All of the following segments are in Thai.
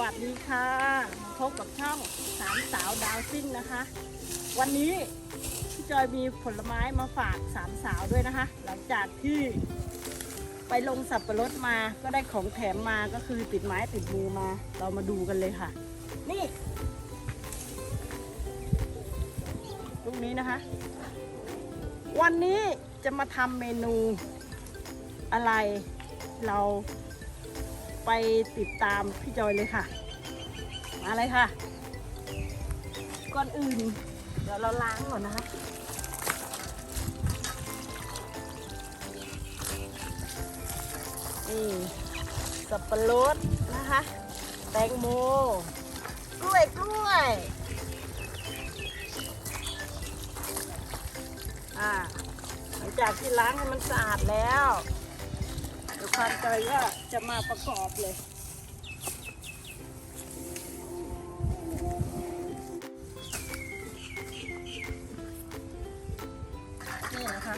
วัสดีค่ะมาพบกับช่องสามสาวดาวซิ่งนะคะ วันนี้พี่จอยมีผลไม้มาฝากสามสาวด้วยนะคะ หลังจากที่ไปลงสับปะรดมาก็ได้ของแถมมาก็คือติดไม้ติดมือมา เรามาดูกันเลยค่ะ นี่ลูกนี้นะคะ วันนี้จะมาทำเมนูอะไรเรา ไปติดตามพี่จอยเลยค่ะ มาเลยค่ะ ก่อนอื่น เดี๋ยวเราล้างก่อนนะคะนี่สับปะรดนะคะ แตงโม กล้วยกล้วยอ่าหลังจากที่ล้างให้มันสะอาดแล้ว เดี๋ยวความจอยก็จะมาประกอบเลยนี่นะคะ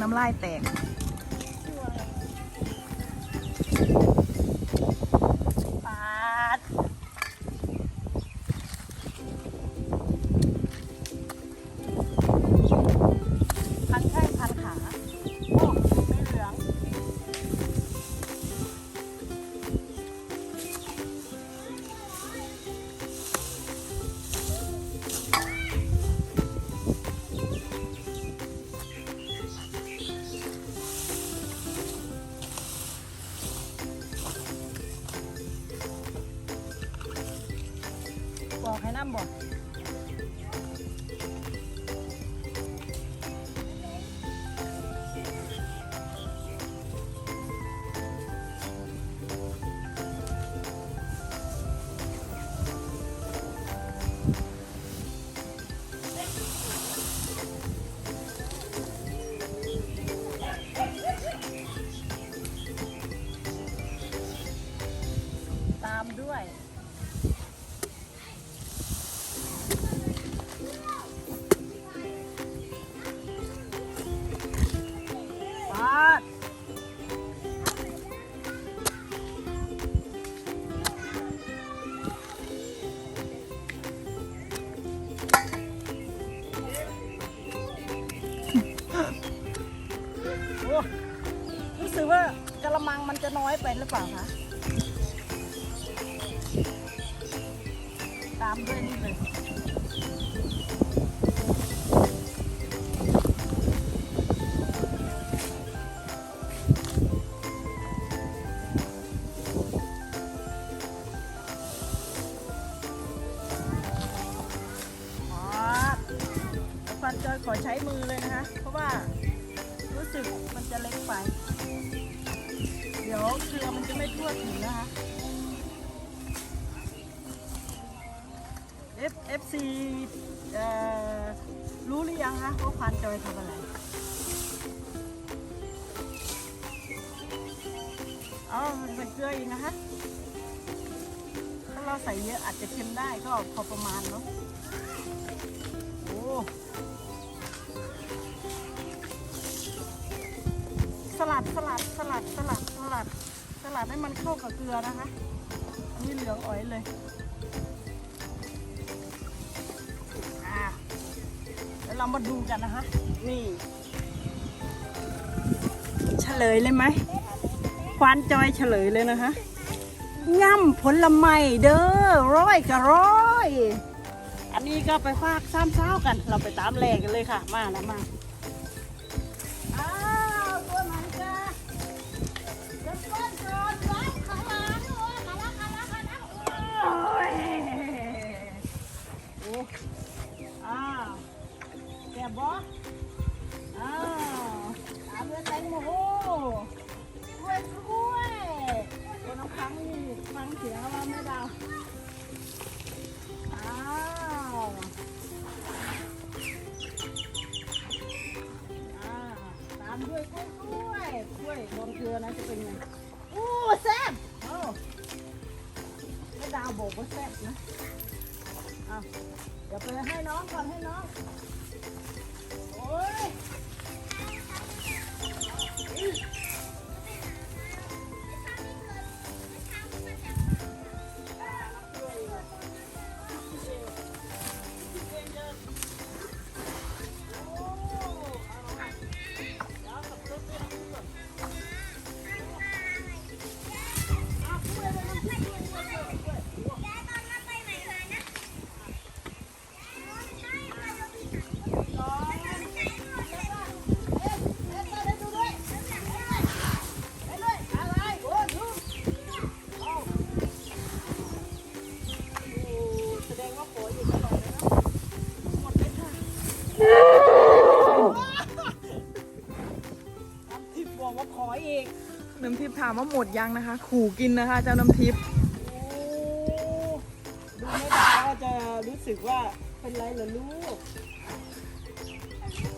น้ำลายแตก ด้วย รู้สึกว่ากระมังมันจะน้อยไปหรือเปล่าคะามด้วยนี่เลยอ๋อฟันจอยขอใช้มือเลยนะคะ เพราะว่ารู้สึกมันจะเล็กไป เดี๋ยวเกลือมันจะไม่ทั่วถึงนะคะ FC เอ่อรู้หรือยังคะว่าฟันจอยทำอะไรอ๋อมันเป็นเกลืออีกนะคะถ้าเราใส่เยอะอาจจะเค็มได้ก็พอประมาณเนาะโอ้สลัดสลัดสลัดสลัดสลัดสลัดให้มันเข้ากับเกลือนะคะอันนี้เหลืองอ๋อยเลย เรามาดูกันนะคะ นี่เฉลยเลยไหมควานจอยเฉลยเลยนะคะย่ำผลไม้เด้อร้อยกับร้อย อันนี้ก็ไปฝากซ้ำเช้ากัน เราไปตามแหลกกันเลยค่ะ มาแล้วมา เดี๋ยวไปให้น้องก่อนให้น้อง โอ้ยามว่าหมดยังนะคะ ขู่กินนะคะ เจ้าน้ำทิพย์โอ้ดูไม่ได้ก็จะรู้สึกว่าเป็นไรเหรอลูก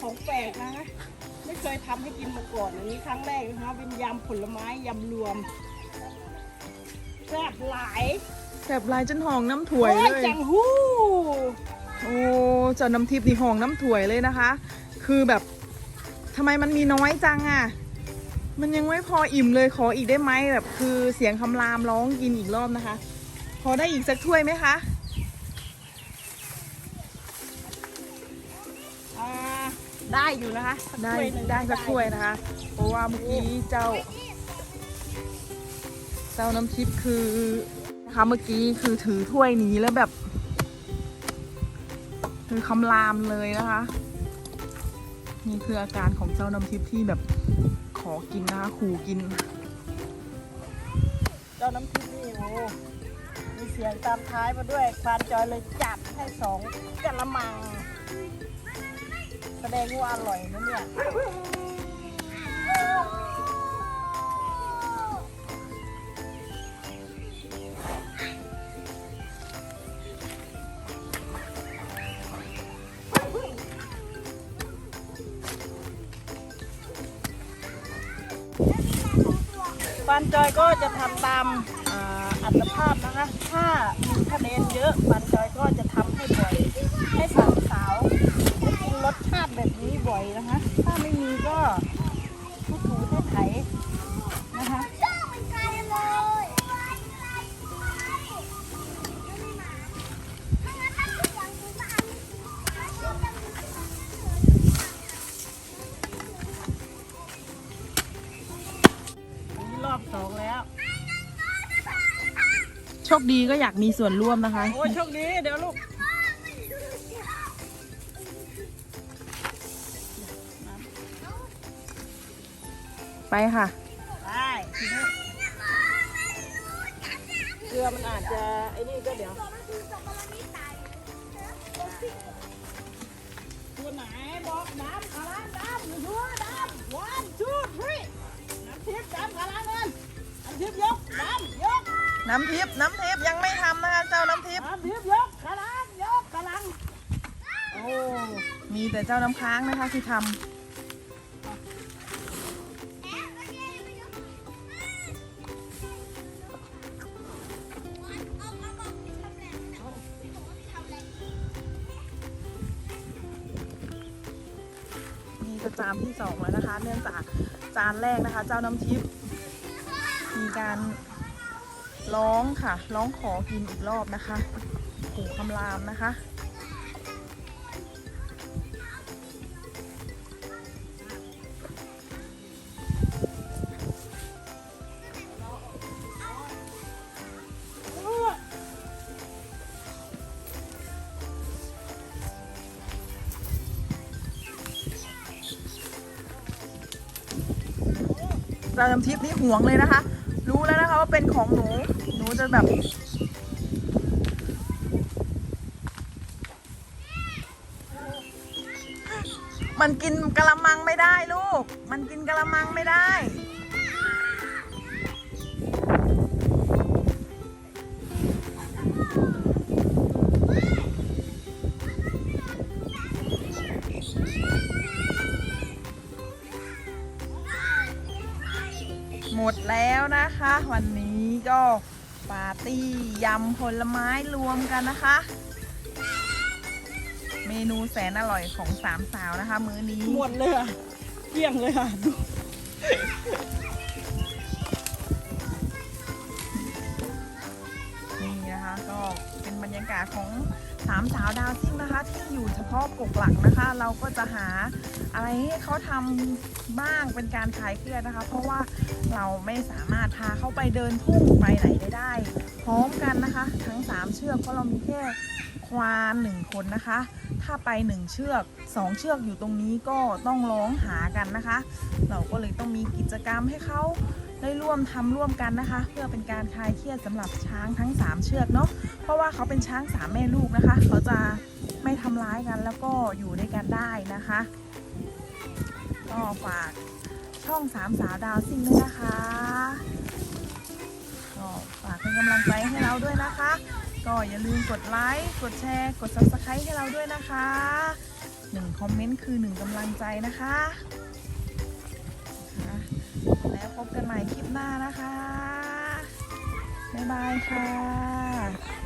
ของแปลกนะไม่เคยทำให้กินมาก่อนอันนี้ครั้งแรกนะคะเป็นยำผลไม้ยำรวมแซ่บหลายแสบลายจนห่องน้ำถวยโอ้เลยจังหู้โอ้เจ้าน้ำทิพย์นี่ห่องน้ำถวยเลยนะคะ คือแบบทำไมมันมีน้อยจังอะ มันยังไม่พออิ่มเลยขออีกได้ไหมแบบคือเสียงคำรามร้องกินอีกรอบนะคะ พอได้อีกสักถ้วยไหมคะอ่าได้อยู่นะคะได้ถ้วยหนึ่งได้สักถ้วยนะคะ เพราะว่าเมื่อกี้เจ้า เจ้าน้ำทิพย์คือนะคะเมื่อกี้คือถือถ้วยหนี้แล้วแบบ คือคำรามเลยนะคะ นี่คืออาการของเจ้าน้ำทิพย์ที่แบบข อกินนะคะขู่กิน เจ้าน้ำพริกนี่โอ้มีเสียงตามท้ายมาด้วยฟานจอยเลยจับให้สองกะละมัง แสดงว่าอร่อยนะเนี่ย ฟานจอยก็จะทำตามอัตภาพนะคะ ถ้ามีคะแนนเยอะฟานจอยก็จะทำให้บ่อยให้สาวสาว ชคดีก็อยากมีส่วนร่วมนะคะ โอ้ยโชคดีเดี๋ยวลูกไปค่ะ ได้ทีนี้เกลือมันอาจจะไอ้นี่ก็เดี๋ยวตัวไหนบอกดำขาล้างดำอยู่ชัวดำ one two three น้ำทิพย์ดำขาล้างเงินน้ำทิพย์ยกดำยก น้ำทิพย์น้ำทิพย์ยังไม่ทำนะคะเจ้าน้ำทิพย์น้ำทิพย์ยกขาล้างยกขาล้างโอ้มีแต่เจ้าน้ำค้างนะคะที่ทำนี่ก็จานที่สองแล้วนะคะ เนื่องจากจานแรกนะคะ เจ้าน้ำทิพย์มีการ ร้องค่ะ ร้องขอกินอีกรอบนะคะขู่คำรามนะคะเจ้าน้ำทิพย์นี่ห่วงเลยนะคะ รู้แล้วนะคะว่าเป็นของหนู จะแบบ มันกินกะละมังไม่ได้ลูก มันกินกะละมังไม่ได้หมดแล้วนะคะ วันนี้ก็ ปาร์ตี้ยำผลไม้รวมกันนะคะ เมนูแสนอร่อยของสามสาวนะคะ มื้อนี้ หมดเลยอะเกลี้ยงเลยค่ะดู ของสามสาวดาวซิ่งนะคะ ที่อยู่เฉพาะกกหลักนะคะ เราก็จะหาอะไรให้เขาทำบ้างเป็นการคลายเครียดนะคะ เพราะว่าเราไม่สามารถพาเขาไปเดินทุ่งไปไหนได้ได้ พร้อมกันนะคะ ทั้ง 3 เชือกเพราะเรามีแค่ควานหนึ่งคนนะคะ ถ้าไป1เชือก2เชือกอยู่ตรงนี้ก็ต้องร้องหากันนะคะ เราก็เลยต้องมีกิจกรรมให้เขา ได้ร่วมทำร่วมกันนะคะ เพื่อเป็นการคลายเครียดสำหรับช้างทั้ง 3 เชือกเนาะเพราะว่าเขาเป็นช้างสามแม่ลูกนะคะ เขาจะไม่ทำร้ายกันแล้วก็อยู่ด้วยกันได้นะคะก็ฝากช่องสามสาวดาวซิ่งด้วยนะคะก็ฝากเป็นกำลังใจให้เราด้วยนะคะ ก็อย่าลืมกดไลค์ กดแชร์ กด subscribe ให้เราด้วยนะคะหนึ่งคอมเมนต์คือหนึ่งกำลังใจนะคะ บกันใหม่คลิปหน้านะคะ บ๊ายบายค่ะ